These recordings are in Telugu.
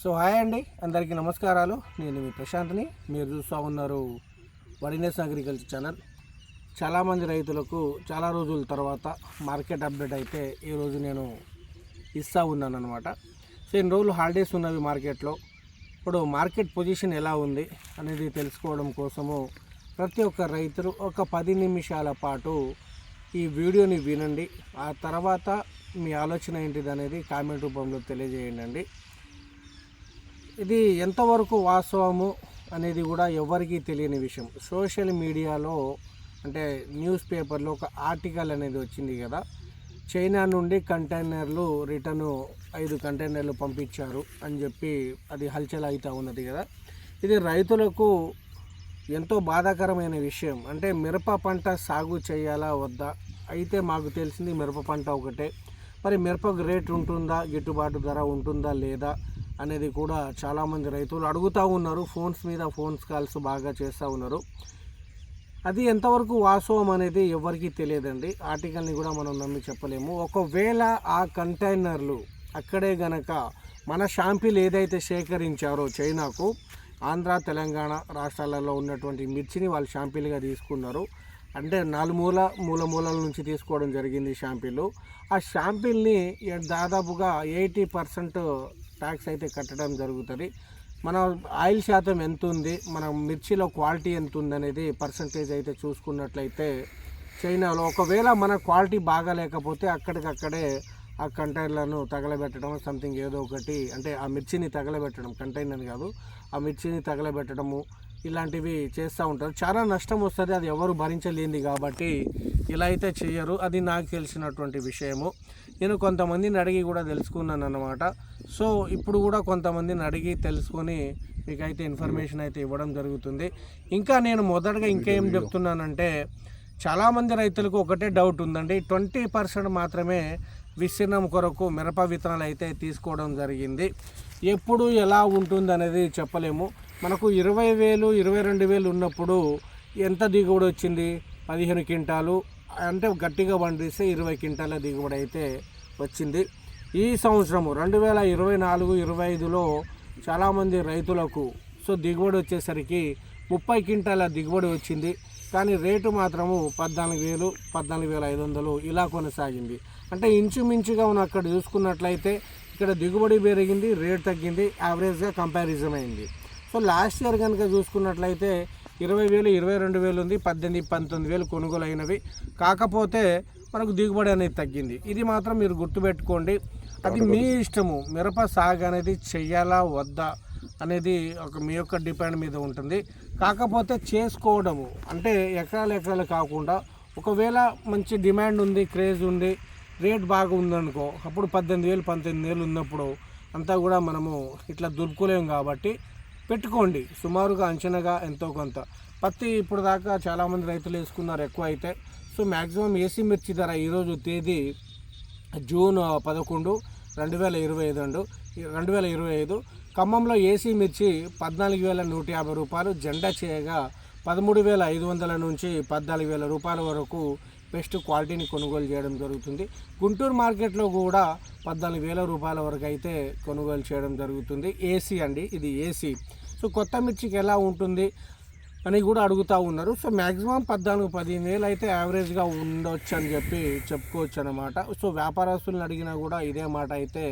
సో హాయ్ అండి అందరికీ నమస్కారాలు. నేను మీ ప్రశాంత్ని. మీరు చూస్తూ ఉన్నారు వడినెస్ అగ్రికల్చర్ ఛానల్. చాలామంది రైతులకు చాలా రోజుల తర్వాత మార్కెట్ అప్డేట్ అయితే ఈరోజు నేను ఇస్తూ ఉన్నాను అనమాట సో ఇన్ని రోజులు హాలిడేస్ ఉన్నవి మార్కెట్లో. ఇప్పుడు మార్కెట్ పొజిషన్ ఎలా ఉంది అనేది తెలుసుకోవడం కోసము ప్రతి ఒక్క రైతులు ఒక పది నిమిషాల పాటు ఈ వీడియోని వినండి. ఆ తర్వాత మీ ఆలోచన ఏంటిది అనేది కామెంట్ రూపంలో తెలియజేయండి. ఇది ఎంతవరకు వాస్తవము అనేది కూడా ఎవరికీ తెలియని విషయం. సోషల్ మీడియాలో అంటే న్యూస్ పేపర్లో ఒక ఆర్టికల్ అనేది వచ్చింది కదా. చైనా నుండి కంటైనర్లు రిటర్న్ ఐదు కంటైనర్లు పంపించారు అని చెప్పి అది హల్చల్ అవుతూ ఉన్నది కదా. ఇది రైతులకు ఎంతో బాధాకరమైన విషయం. అంటే మిరప పంట సాగు చేయాలా వద్దా? అయితే మాకు తెలిసింది మిరప పంట ఒకటే. మరి మిరపకు రేట్ ఉంటుందా? గిట్టుబాటు ధర ఉంటుందా లేదా? అనేది కూడా చాలామంది రైతులు అడుగుతూ ఉన్నారు. ఫోన్స్ మీద ఫోన్స్ కాల్స్ బాగా చేస్తూ ఉన్నారు. అది ఎంతవరకు వాస్తవం అనేది ఎవరికీ తెలియదండి. ఆర్టికల్ని కూడా మనం నమ్మి చెప్పలేము. ఒకవేళ ఆ కంటైనర్లు అక్కడే గనక మన షాంపిల్ ఏదైతే సేకరించారో చైనాకు ఆంధ్ర తెలంగాణ రాష్ట్రాలలో ఉన్నటువంటి మిర్చిని వాళ్ళు షాంపిల్గా తీసుకున్నారు. అంటే నలుమూల మూల మూలల నుంచి తీసుకోవడం జరిగింది షాంపిల్. ఆ షాంపిల్ని దాదాపుగా ఎయిటీ పర్సెంట్ ట్యాక్స్ అయితే కట్టడం జరుగుతుంది. మన ఆయిల్ శాతం ఎంత ఉంది మన మిర్చిలో క్వాలిటీ ఎంత ఉంది అనేది పర్సంటేజ్ అయితే చూసుకున్నట్లయితే చైనాలో ఒకవేళ మన క్వాలిటీ బాగా లేకపోతే అక్కడికక్కడే ఆ కంటైనర్లను తగలబెట్టడం సంథింగ్ ఏదో ఒకటి అంటే ఆ మిర్చిని తగలబెట్టడం కంటైనర్ కాదు ఆ మిర్చిని తగలబెట్టడము ఇలాంటివి చేస్తూ ఉంటారు. చాలా నష్టం వస్తుంది. అది ఎవరు భరించలేనిది కాబట్టి ఇలా అయితే చేయరు. అది నాకు తెలిసినటువంటి విషయము. నేను కొంతమందిని అడిగి కూడా తెలుసుకున్నాను అన్నమాట. సో ఇప్పుడు కూడా కొంతమందిని అడిగి తెలుసుకొని మీకైతే ఇన్ఫర్మేషన్ అయితే ఇవ్వడం జరుగుతుంది. ఇంకా నేను మొదటగా ఇంకేం చెప్తున్నానంటే చాలామంది రైతులకు ఒకటే డౌట్ ఉందండి. ట్వంటీ పర్సెంట్ మాత్రమే విస్తీర్ణం కొరకు మిరప విత్తనాలు అయితే తీసుకోవడం జరిగింది. ఎప్పుడు ఎలా ఉంటుంది అనేది చెప్పలేము. మనకు ఇరవై వేలు ఇరవై రెండు వేలు ఉన్నప్పుడు ఎంత దిగుబడి వచ్చింది? పదిహేను క్వింటాలు. అంటే గట్టిగా పండిస్తే ఇరవై క్వింటాల దిగుబడి అయితే వచ్చింది. ఈ సంవత్సరము రెండు వేల ఇరవై నాలుగు ఇరవై ఐదులో చాలామంది రైతులకు సో దిగుబడి వచ్చేసరికి ముప్పై క్వింటాల దిగుబడి వచ్చింది. కానీ రేటు మాత్రము పద్నాలుగు వేలు పద్నాలుగు వేల ఐదు వందలు ఇలా కొనసాగింది. అంటే ఇంచుమించుగా మనం అక్కడ చూసుకున్నట్లయితే ఇక్కడ దిగుబడి పెరిగింది రేట్ తగ్గింది యావరేజ్గా కంపారిజన్ అయింది. సో లాస్ట్ ఇయర్ కనుక చూసుకున్నట్లయితే ఇరవై వేలు ఇరవై రెండు వేలు ఉంది పద్దెనిమిది పంతొమ్మిది వేలు కొనుగోలు అయినవి కాకపోతే మనకు దిగుబడి అనేది తగ్గింది. ఇది మాత్రం మీరు గుర్తుపెట్టుకోండి. అది మీ ఇష్టము. మిరప సాగు అనేది చెయ్యాలా వద్దా అనేది ఒక మీ యొక్క డిపెండ్ మీద ఉంటుంది. కాకపోతే చేసుకోవడము అంటే ఎకరాలు ఎకరాలు కాకుండా ఒకవేళ మంచి డిమాండ్ ఉంది క్రేజ్ ఉంది రేట్ బాగా ఉందనుకో అప్పుడు పద్దెనిమిది వేలు పంతొమ్మిది వేలు ఉన్నప్పుడు అంతా కూడా మనము ఇట్లా దులుపుకోలేము కాబట్టి పెట్టుకోండి. సుమారుగా అంచనాగా ఎంతో కొంత. పత్తి ఇప్పుడు దాకా చాలామంది రైతులు వేసుకున్నారు ఎక్కువ అయితే. సో మ్యాక్సిమం ఏసీ మిర్చి ధర ఈరోజు తేదీ జూన్ పదకొండు రెండు వేల ఇరవై ఐదు అండు. రెండు వేల ఇరవై ఐదు ఖమ్మంలో ఏసీ మిర్చి పద్నాలుగు వేల నూట యాభై రూపాయలు జెండా చేయగా పదమూడు వేల ఐదు వందల నుంచి పద్నాలుగు వేల రూపాయల వరకు బెస్ట్ క్వాలిటీని కొనుగోలు చేయడం జరుగుతుంది. గుంటూరు మార్కెట్లో కూడా పద్నాలుగు వేల రూపాయల వరకు అయితే కొనుగోలు చేయడం జరుగుతుంది. ఏసీ అండి ఇది ఏసీ. సో కొత్త మిర్చికి ఎలా ఉంటుంది అని కూడా అడుగుతూ ఉన్నారు. సో మ్యాక్సిమం పద్నాలుగు పదిహేను వేలు అయితే యావరేజ్గా ఉండొచ్చు అని చెప్పి చెప్పుకోవచ్చు అనమాట సో వ్యాపారస్తులను అడిగినా కూడా ఇదే మాట అయితే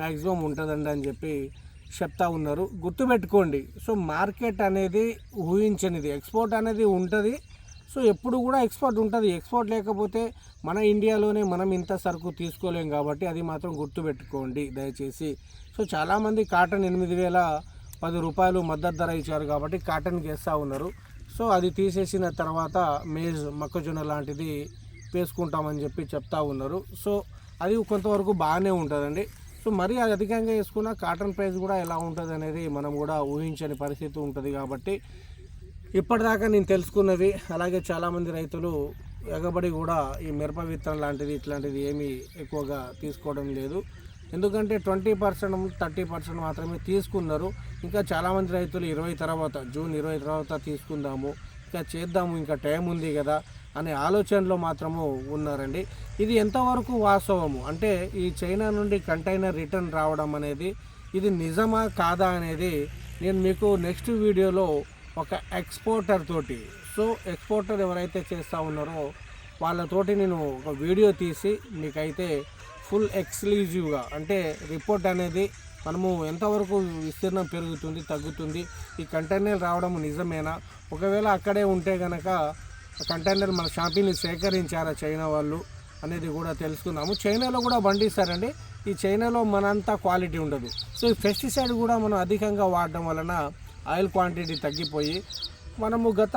మ్యాక్సిమం ఉంటుందండి అని చెప్పి చెప్తా ఉన్నారు. గుర్తుపెట్టుకోండి. సో మార్కెట్ అనేది ఊహించనిది ఎక్స్పోర్ట్ అనేది ఉంటుంది. సో ఎప్పుడు కూడా ఎక్స్పోర్ట్ ఉంటుంది. ఎక్స్పోర్ట్ లేకపోతే మన ఇండియాలోనే మనం ఇంత సరుకు తీసుకోలేం కాబట్టి అది మాత్రం గుర్తుపెట్టుకోండి దయచేసి. సో చాలామంది కాటన్ ఎనిమిది వేల పది రూపాయలు మద్దతు ధర ఇచ్చారు కాబట్టి కాటన్కి వేస్తూ ఉన్నారు. సో అది తీసేసిన తర్వాత మేజ్ మొక్కజొన్న లాంటిది వేసుకుంటామని చెప్పి చెప్తా ఉన్నారు. సో అది కొంతవరకు బాగానే ఉంటుందండి. సో మరీ అధికంగా వేసుకున్న కాటన్ ప్రైస్ కూడా ఎలా ఉంటుంది అనేది మనం కూడా ఊహించని పరిస్థితి ఉంటుంది కాబట్టి ఇప్పటిదాకా నేను తెలుసుకున్నది అలాగే చాలామంది రైతులు ఎగబడి కూడా ఈ మిరప విత్తనం లాంటిది ఇట్లాంటిది ఏమీ ఎక్కువగా తీసుకోవడం లేదు. ఎందుకంటే ట్వంటీ పర్సెంట్ థర్టీ పర్సెంట్ మాత్రమే తీసుకున్నారు. ఇంకా చాలామంది రైతులు ఇరవై తర్వాత జూన్ ఇరవై తర్వాత తీసుకుందాము ఇంకా చేద్దాము ఇంకా టైం ఉంది కదా అనే ఆలోచనలో మాత్రము ఉన్నారండి. ఇది ఎంతవరకు వాస్తవము? అంటే ఈ చైనా నుండి కంటైనర్ రిటర్న్ రావడం అనేది ఇది నిజమా కాదా అనేది నేను మీకు నెక్స్ట్ వీడియోలో ఒక ఎక్స్పోర్టర్ తోటి. సో ఎక్స్పోర్టర్ ఎవరైతే చేస్తూ ఉన్నారో వాళ్ళతోటి నేను ఒక వీడియో తీసి మీకైతే ఫుల్ ఎక్స్క్లూజివ్గా అంటే రిపోర్ట్ అనేది మనము ఎంతవరకు విస్తీర్ణం పెరుగుతుంది తగ్గుతుంది ఈ కంటైనర్ రావడం నిజమేనా? ఒకవేళ అక్కడే ఉంటే కనుక కంటైనర్ మన షాపింగ్ని సేకరించారా చైనా వాళ్ళు అనేది కూడా తెలుసుకున్నాము చైనాలో కూడా పండిస్తారండి ఈ చైనాలో మనంతా క్వాలిటీ ఉండదు. సో ఈ పెస్టిసైడ్ కూడా మనం అధికంగా వాడడం వలన ఆయిల్ క్వాంటిటీ తగ్గిపోయి మనము గత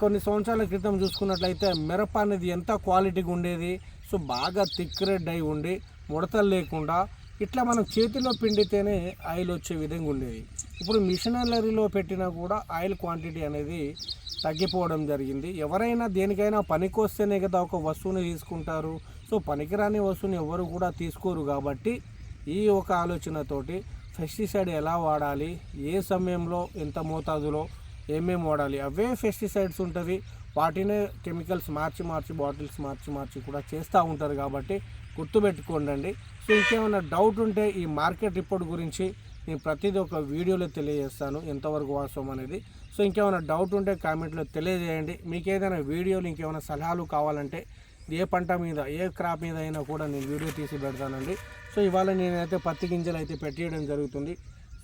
కొన్ని సంవత్సరాల క్రితం చూసుకున్నట్లయితే మిరప అనేది ఎంత క్వాలిటీగా ఉండేది సో బాగా థిక్ రెడ్ అయి ఉండి ముడతలు లేకుండా ఇట్లా మనం చేతిలో పిండితేనే ఆయిల్ వచ్చే విధంగా ఉండేది. ఇప్పుడు మిషనరీలో పెట్టినా కూడా ఆయిల్ క్వాంటిటీ అనేది తగ్గిపోవడం జరిగింది. ఎవరైనా దేనికైనా పనికొస్తేనే కదా ఒక వస్తువుని తీసుకుంటారు. సో పనికిరాని వస్తువుని ఎవరు కూడా తీసుకోరు కాబట్టి ఈ ఒక ఆలోచనతోటి పెస్టిసైడ్ ఎలా వాడాలి? ఏ సమయంలో ఎంత మోతాదులో ఏమేమి వాడాలి? అవే పెస్టిసైడ్స్ ఉంటుంది. వాటినే కెమికల్స్ మార్చి మార్చి బాటిల్స్ మార్చి మార్చి కూడా చేస్తూ ఉంటారు కాబట్టి గుర్తుపెట్టుకోండి సో ఇంకేమైనా డౌట్ ఉంటే ఈ మార్కెట్ రిపోర్ట్ గురించి నేను ప్రతిదీ ఒక వీడియోలో తెలియజేస్తాను. ఎంతవరకు వాస్తవం అనేది. సో ఇంకేమైనా డౌట్ ఉంటే కామెంట్లో తెలియజేయండి. మీకు ఏదైనా వీడియోలు ఇంకేమైనా సలహాలు కావాలంటే ఏ పంట మీద ఏ క్రాప్ మీద అయినా కూడా నేను వీడియో తీసి పెడతానండి. సో ఇవాళ నేనైతే పత్తి గింజలు అయితే పెట్టేయడం జరుగుతుంది.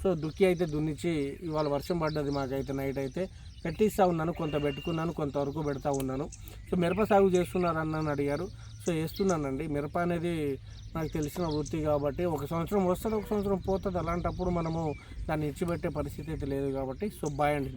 సో దుక్కి అయితే దున్నిచ్చి ఇవాళ వర్షం పడ్డది మాకైతే నైట్ అయితే. పెట్టిస్తూ ఉన్నాను కొంత పెట్టుకున్నాను కొంతవరకు పెడతా ఉన్నాను. సో మిరప సాగు చేస్తున్నారని అడిగారు. సో వేస్తున్నానండి. మిరప అనేది నాకు తెలిసిన వృత్తి కాబట్టి ఒక సంవత్సరం వస్తుంది ఒక సంవత్సరం పోతుంది. అలాంటప్పుడు మనము దాన్ని ఇచ్చిపెట్టే పరిస్థితి అయితే లేదు కాబట్టి. సో బాయ్ అండి.